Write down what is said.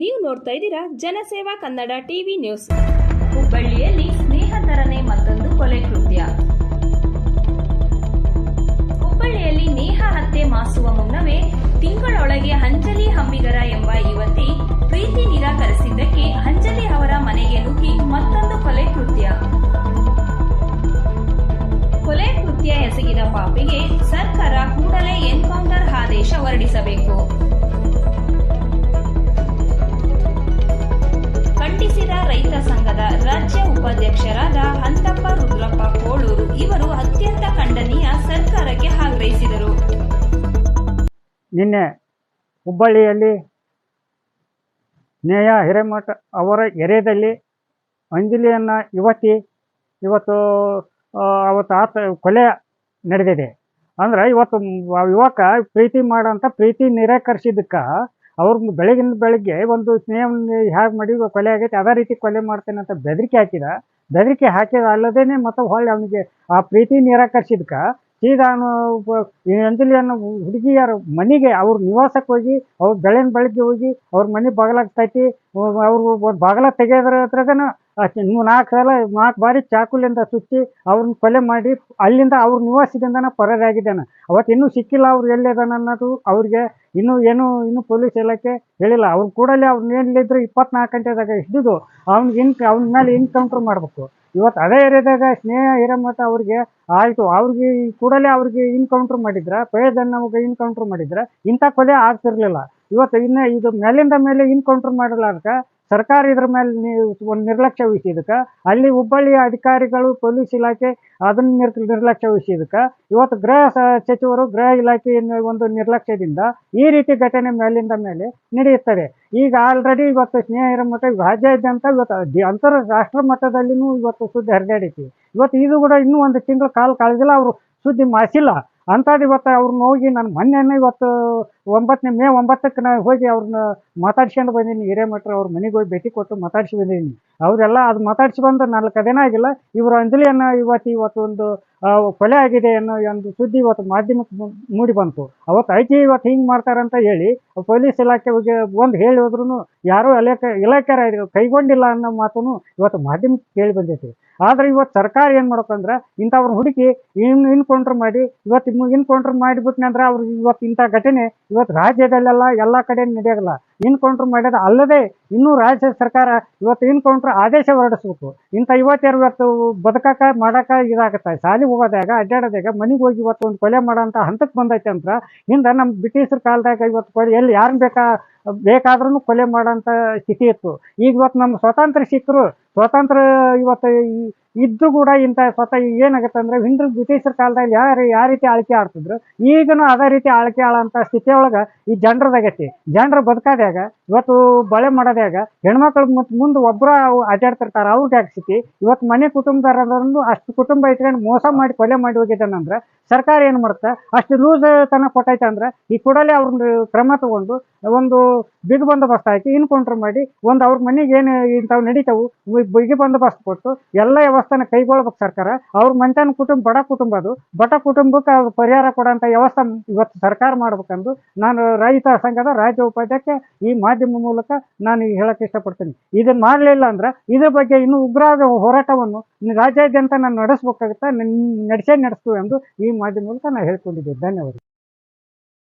ನೀವು ನೋಡ್ತಾ ಇದ್ದೀರಾ ಜನಸೇವಾ ಕನ್ನಡ ಟಿವಿ ನ್ಯೂಸ್. ಹುಬ್ಬಳ್ಳಿಯಲ್ಲಿ ಸ್ನೇಹತರನೇ ಮತ್ತೊಂದು ಕೊಲೆ ಕೃತ್ಯ. ಹುಬ್ಬಳ್ಳಿಯಲ್ಲಿ ನೇಹ ಹತ್ಯೆ ಮಾಸುವ ಮುನ್ನವೇ ತಿಂಗಳೊಳಗೆ ಅಂಜಲಿ ಹಂಬಿಗರ ಎಂಬ ಯುವತಿ ಪ್ರೀತಿ ನಿರಾಕರಿಸಿದ್ದಕ್ಕೆ ಅಂಜಲಿ ಅವರ ಮನೆಗೆ ನುಗ್ಗಿ ಮತ್ತೊಂದು ಕೊಲೆ ಕೃತ್ಯ. ಕೊಲೆ ಕೃತ್ಯ ಎಸಗಿದ ಪಾಪಿಗೆ ಸರ್ಕಾರ ಕೂಡಲೇ ಎನ್ಕೌಂಟರ್ ಆದೇಶ ಹೊರಡಿಸಬೇಕು. ಸಂಘದ ರಾಜ್ಯ ಉಪಾಧ್ಯಕ್ಷರಾದ ಹಂತಪ್ಪ ರುದ್ರಪ್ಪ ಕೋಳೂರು ಇವರು ಅತ್ಯಂತ ಖಂಡನೀಯ ಸರ್ಕಾರಕ್ಕೆ ಆಗ್ರಹಿಸಿದರು. ನಿನ್ನೆ ಹುಬ್ಬಳ್ಳಿಯಲ್ಲಿ ನೇಯ ಹಿರೇಮಠ ಅವರ ಎರೆಯಲ್ಲಿ ಅಂಜಲಿಯನ್ನ ಯುವತಿ ಇವತ್ತು ಅವತ್ತು ಆತ ಕೊಲೆ ನಡೆದಿದೆ. ಅಂದ್ರೆ ಇವತ್ತು ಯುವಕ ಪ್ರೀತಿ ಮಾಡೋಂಥ ಪ್ರೀತಿ ನಿರಾಕರಿಸಿದ್ದಕ್ಕೆ ಅವ್ರು ಬೆಳಗಿನ ಬೆಳಗ್ಗೆ ಒಂದು ಸ್ನೇಹವನ್ನು ಹ್ಯಾಗ್ ಮಾಡಿ ಕೊಲೆ ಆಗೈತೆ, ಅದೇ ರೀತಿ ಕೊಲೆ ಮಾಡ್ತೇನೆ ಅಂತ ಬೆದರಿಕೆ ಹಾಕಿದ. ಬೆದರಿಕೆ ಹಾಕಿದ ಅಲ್ಲದೇನೆ ಮತ್ತೆ ಹೊಳ್ಳಿ ಅವನಿಗೆ ಆ ಪ್ರೀತಿ ನಿರಾಕರಿಸಿದ್ಕ. ಸೀದಾ ಅವನು ಈ ಅಂಜಲಿಯನ್ನು ಹುಡುಗಿಯರ ಮನೆಗೆ ಅವ್ರ ನಿವಾಸಕ್ಕೆ ಹೋಗಿ, ಅವ್ರು ಬೆಳಗಿನ ಬೆಳಗ್ಗೆ ಹೋಗಿ ಅವ್ರ ಮನೆ ಬಾಗಿಲಾಗ್ತೈತಿ ಅವ್ರು ಬಾಗಲ ಬಾಗಿಲ ತೆಗೆಯೋದ್ರ ಹತ್ರಗನ ನಾಲ್ಕು ಸಲ ನಾಲ್ಕು ಬಾರಿ ಚಾಕುಲಿಂದ ಸುತ್ತಿ ಅವ್ರನ್ನ ಕೊಲೆ ಮಾಡಿ ಅಲ್ಲಿಂದ ಅವ್ರ ನಿವಾಸದಿಂದನ ಪರಾರಿಯಾಗಿದ್ದಾನೆ ಅವತ್ತು ಇನ್ನೂ ಸಿಕ್ಕಿಲ್ಲ ಅವ್ರು ಎಲ್ಲಿದ್ದಾನೆ ಅನ್ನೋದು ಅವ್ರಿಗೆ ಇನ್ನೂ ಏನು, ಇನ್ನೂ ಪೊಲೀಸ್ ಇಲಾಖೆ ಹೇಳಿಲ್ಲ. ಅವ್ರು ಕೂಡಲೇ ಅವ್ರನ್ನ ಎಲ್ಲಿದ್ರು ಇಪ್ಪತ್ನಾಲ್ಕು ಗಂಟೆದಾಗ ಹಿಡಿದು ಅವ್ನಿಗೆ ಇನ್, ಅವ್ನ ಮೇಲೆ ಇನ್ಕೌಂಟ್ರ್ ಮಾಡಬೇಕು. ಇವತ್ತು ಅದೇ ಏರಿಯಾದಾಗ ಸ್ನೇಹ ಹಿರೇಮಠ ಅವ್ರಿಗೆ ಆಯಿತು. ಅವ್ರಿಗೆ ಕೂಡಲೇ ಅವ್ರಿಗೆ ಇನ್ಕೌಂಟ್ರ್ ಮಾಡಿದ್ರೆ ಪೇದನ್ನ ನಮಗೆ ಇನ್ಕೌಂಟ್ರ್ ಮಾಡಿದ್ರೆ ಇಂಥ ಕೊಲೆ ಆಗ್ತಿರ್ಲಿಲ್ಲ. ಇವತ್ತು ಇನ್ನು ಇದು ಮೇಲಿಂದ ಮೇಲೆ ಇನ್ಕೌಂಟ್ರ್ ಮಾಡಲಾರ್ಕ ಸರ್ಕಾರ ಇದ್ರ ಮೇಲೆ ಒಂದು ನಿರ್ಲಕ್ಷ್ಯ ವಹಿಸಿದಕ್ಕೆ, ಅಲ್ಲಿ ಹುಬ್ಬಳ್ಳಿಯ ಅಧಿಕಾರಿಗಳು, ಪೊಲೀಸ್ ಇಲಾಖೆ ಅದನ್ನ ನಿರ್ ನಿರ್ಲಕ್ಷ್ಯ ವಹಿಸಿದಕ್ಕೆ, ಇವತ್ತು ಗೃಹ ಸಚಿವರು, ಗೃಹ ಇಲಾಖೆಯ ಒಂದು ನಿರ್ಲಕ್ಷ್ಯದಿಂದ ಈ ರೀತಿ ಘಟನೆ ಮೇಲಿಂದ ಮೇಲೆ ನಡೆಯುತ್ತದೆ. ಈಗ ಆಲ್ರೆಡಿ ಇವತ್ತು ಸ್ನೇಹಿರ ಮತ ರಾಜ್ಯಾದ್ಯಂತ ಇವತ್ತು ಅಂತರ ರಾಷ್ಟ್ರ ಮಟ್ಟದಲ್ಲಿನೂ ಇವತ್ತು ಸುದ್ದಿ ಹರಿದಾಡಿತಿ ಇವತ್ತು ಇದು ಕೂಡ ಇನ್ನೂ ಒಂದು ತಿಂಗಳು ಕಾಲ ಕಳೆದಿಲ್ಲ, ಅವರು ಸುದ್ದಿ ಮಾಸಿಲ್ಲ ಅಂಥದ್ದು ಇವತ್ತು ಅವ್ರನ್ನ ಹೋಗಿ ನಾನು ಮೊನ್ನೆನೇ ಇವತ್ತು ಒಂಬತ್ತನೇ, ಮೇ ಒಂಬತ್ತಕ್ಕೆ ನಾನು ಹೋಗಿ ಅವ್ರನ್ನ ಮಾತಾಡ್ಸ್ಕೊಂಡು ಬಂದೀನಿ. ಹಿರೇಮಠರು ಅವ್ರ ಮನೆಗೆ ಹೋಗಿ ಭೇಟಿ ಕೊಟ್ಟು ಮಾತಾಡ್ಸಿ ಬಂದೀನಿ. ಅವರೆಲ್ಲ ಅದು ಮಾತಾಡ್ಸಿ ಬಂದು ನಾಲ್ಕು ದಿನ ಆಗಿಲ್ಲ. ಇವರ ಅಂಜಲಿಯನ್ನು ಇವತ್ತು ಇವತ್ತು ಒಂದು ಕೊಲೆ ಆಗಿದೆ ಅನ್ನೋ ಒಂದು ಸುದ್ದಿ ಇವತ್ತು ಮಾಧ್ಯಮಕ್ಕೆ ಮೂಡಿ ಬಂತು. ಅವತ್ತು ಐಟಿ ಇವತ್ತು ಹಿಂಗೆ ಮಾಡ್ತಾರಂತ ಹೇಳಿ ಪೊಲೀಸ್ ಇಲಾಖೆಗೆ ಒಂದು ಹೇಳಿ ಹೋದ್ರೂ ಯಾರೂ ಇಲಾಖೆ ಇಲಾಖೆ ಕೈಗೊಂಡಿಲ್ಲ ಅನ್ನೋ ಮಾತನ್ನು ಇವತ್ತು ಮಾಧ್ಯಮಕ್ಕೆ ಕೇಳಿ ಬಂದೈತಿ. ಆದ್ರೆ ಇವತ್ತು ಸರ್ಕಾರ ಏನು ಮಾಡ್ಬೇಕಂದ್ರೆ ಇಂಥವ್ರ ಹುಡುಕಿ ಇನ್ ಇನ್ಕೌಂಟ್ರ್ ಮಾಡಿ ಇವತ್ತು ಇನ್ಕೌಂಟ್ರ್ ಮಾಡಿಬಿಟ್ನಂದ್ರೆ ಅವ್ರಿಗೆ ಇವತ್ತು ಇಂಥ ಘಟನೆ ಇವತ್ತು ರಾಜ್ಯದಲ್ಲೆಲ್ಲ ಎಲ್ಲ ಕಡೆ ನಡೆಯೋಲ್ಲ. ಇನ್ಕೌಂಟರ್ ಮಾಡ್ಯದ ಅಲ್ಲದೆ ಇನ್ನೂ ರಾಜ್ಯ ಸರ್ಕಾರ ಇವತ್ತು ಇನ್ಕೌಂಟರ್ ಆದೇಶ ಹೊರಡಿಸ್ಬೇಕು. ಇಂಥ ಇವತ್ತೆರಡು ಇವತ್ತು ಬದುಕಕ್ಕ, ಮಾಡಕ್ಕ ಇದಾಗುತ್ತೆ. ಶಾಲೆಗೆ ಹೋಗೋದಾಗ ಅಡ್ಡಾಡೋದಾಗ ಮನೆಗೆ ಹೋಗಿ ಇವತ್ತು ಒಂದು ಕೊಲೆ ಮಾಡೋಂಥ ಹಂತಕ್ಕೆ ಬಂದೈತೆ ಅಂತ ಹಿಂದೆ ನಮ್ಮ ಬ್ರಿಟಿಷರ ಕಾಲದಾಗ ಇವತ್ತು ಕೊಲೆ, ಎಲ್ಲಿ ಯಾರು ಬೇಕಾ ಬೇಕಾದ್ರೂ ಕೊಲೆ ಮಾಡೋಂಥ ಸ್ಥಿತಿ ಇತ್ತು. ಈಗ ಇವತ್ತು ನಮ್ಮ ಸ್ವಾತಂತ್ರ್ಯ ಸಿಕ್ಕರು ಸ್ವಾತಂತ್ರ್ಯ ಇವತ್ತು ಈ- ಇದ್ದು ಕೂಡ ಇಂಥ ಸ್ವತಃ ಏನಾಗುತ್ತೆ ಅಂದ್ರೆ ಹಿಂದ್ರ ಬ್ರಿಟಿಷರ ಕಾಲದಲ್ಲಿ ಯಾರು ಯಾವ ರೀತಿ ಆಳ್ಕೆ ಆಡ್ತಿದ್ರು, ಈಗನೂ ಅದೇ ರೀತಿ ಆಳ್ಕೆ ಆಳಂತ ಸ್ಥಿತಿಯೊಳಗೆ ಈ ಜನರದಾಗೈತಿ ಜನರು ಬದುಕೋದ್ಯಾಗ, ಇವತ್ತು ಬಳೆ ಮಾಡೋದ್ಯಾಗ, ಹೆಣ್ಮಕ್ಳು ಮತ್ತು ಮುಂದೆ ಒಬ್ಬರ ಅಡ್ಡಾಡ್ತಿರ್ತಾರೆ ಅವ್ರಿಗೆ ಸ್ಥಿತಿ ಇವತ್ತು ಮನೆ ಕುಟುಂಬದಾರರನ್ನು ಅಷ್ಟು ಕುಟುಂಬ ಇಟ್ಕೊಂಡು ಮೋಸ ಮಾಡಿ ಕೊಲೆ ಮಾಡಿ ಹೋಗಿದ್ದಾನಂದ್ರೆ ಸರ್ಕಾರ ಏನು ಮಾಡುತ್ತೆ ಅಷ್ಟು ಲೂಸ್ ತನ ಕೊಟ್ಟೈತೆ ಅಂದ್ರೆ ಈ ಕೂಡಲೇ ಅವ್ರನ್ನ ಕ್ರಮ ತಗೊಂಡು ಒಂದು ಬಿಗ್ ಬಂದೋಬಸ್ತ್ ಹಾಕಿ ಇನ್ಕೌಂಟರ್ ಮಾಡಿ ಒಂದು ಅವ್ರ ಮನೆಗೆ ಏನು ಇಂಥವು ನಡೀತಾವು ಬಿಗಿ ಬಂದೋಬಸ್ತ್ ಕೊಟ್ಟು ಎಲ್ಲ ವ್ಯವಸ್ಥೆನ ಕೈಗೊಳ್ಬೇಕು ಸರ್ಕಾರ. ಅವ್ರ ಮಂಚನ ಕುಟುಂಬ ಬಡ ಕುಟುಂಬ ಅದು. ಬಡ ಕುಟುಂಬಕ್ಕೆ ಅವ್ರು ಪರಿಹಾರ ಕೊಡೋಂಥ ವ್ಯವಸ್ಥೆ ಇವತ್ತು ಸರ್ಕಾರ ಮಾಡ್ಬೇಕಂದು ನಾನು ರೈತ ಸಂಘದ ರಾಜ್ಯ ಉಪಾಧ್ಯಕ್ಷ ಈ ಮಾಧ್ಯಮ ಮೂಲಕ ನಾನು ಈಗ ಹೇಳಕ್ಕೆ ಇಷ್ಟಪಡ್ತೀನಿ. ಇದನ್ನ ಮಾಡಲಿಲ್ಲ ಅಂದ್ರೆ ಇದ್ರ ಬಗ್ಗೆ ಇನ್ನೂ ಉಗ್ರವಾದ ಹೋರಾಟವನ್ನು ರಾಜ್ಯಾದ್ಯಂತ ನಾನು ನಡೆಸ್ಬೇಕಾಗುತ್ತೆ ನಡೆಸೇ ನಡೆಸ್ತೀವಿ ಎಂದು ಈ ಮಾಧ್ಯಮ ಮೂಲಕ ನಾನು ಹೇಳ್ಕೊಂಡಿದ್ದೆ. ಧನ್ಯವಾದ.